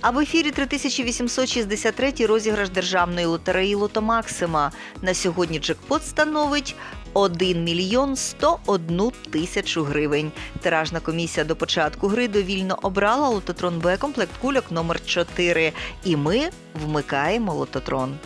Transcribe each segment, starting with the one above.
А в ефірі 3863 розіграш державної лотереї Лото Максима. На сьогодні джекпот становить 1 мільйон 101 тисячу гривень. Тиражна комісія до початку гри довільно обрала лототрон Б комплект кульок номер 4 І ми вмикаємо лототрон.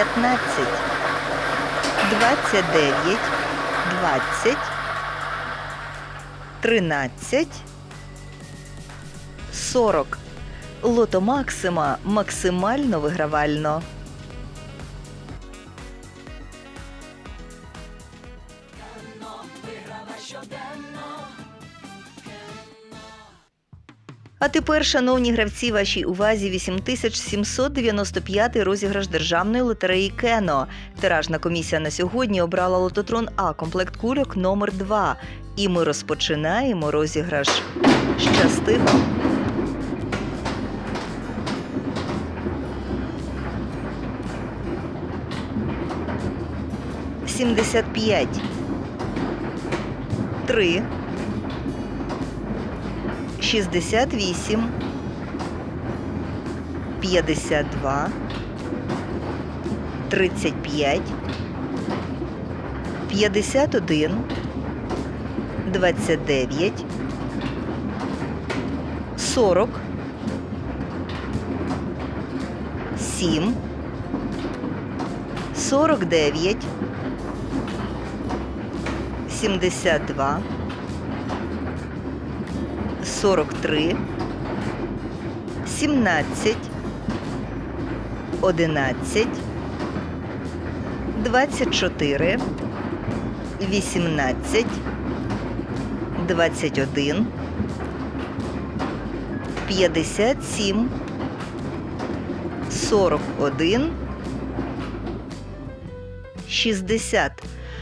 П'ятнадцять, двадцять дев'ять, двадцять, тринадцять, сорок. Лото Максима максимально вигравально. А тепер, шановні гравці, вашій увазі 8795 розіграш державної лотереї Кено. Тиражна комісія на сьогодні обрала лототрон А комплект кульок номер 2 І ми розпочинаємо розіграш. Щасти вам! Сімдесят п'ять. Три. 68, 52, 35, 51, 29, 40, 7, 49, 72, 43, 17, 11, 24, 18, 21, 57, 41, 60.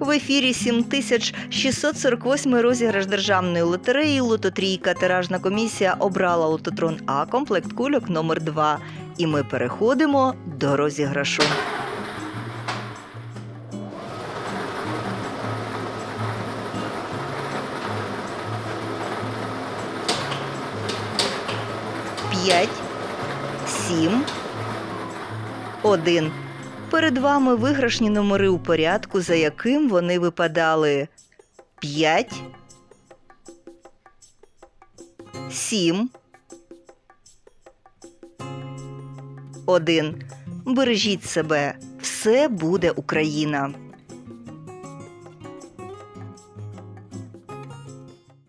В ефірі 7648 розіграш державної лотереї Лототрійка. Тиражна комісія обрала лототрон А комплект кульок номер 2 І ми переходимо до розіграшу. П'ять, сім, один. Перед вами виграшні номери у порядку, за яким вони випадали 5, 7, 1. Бережіть себе. Все буде Україна.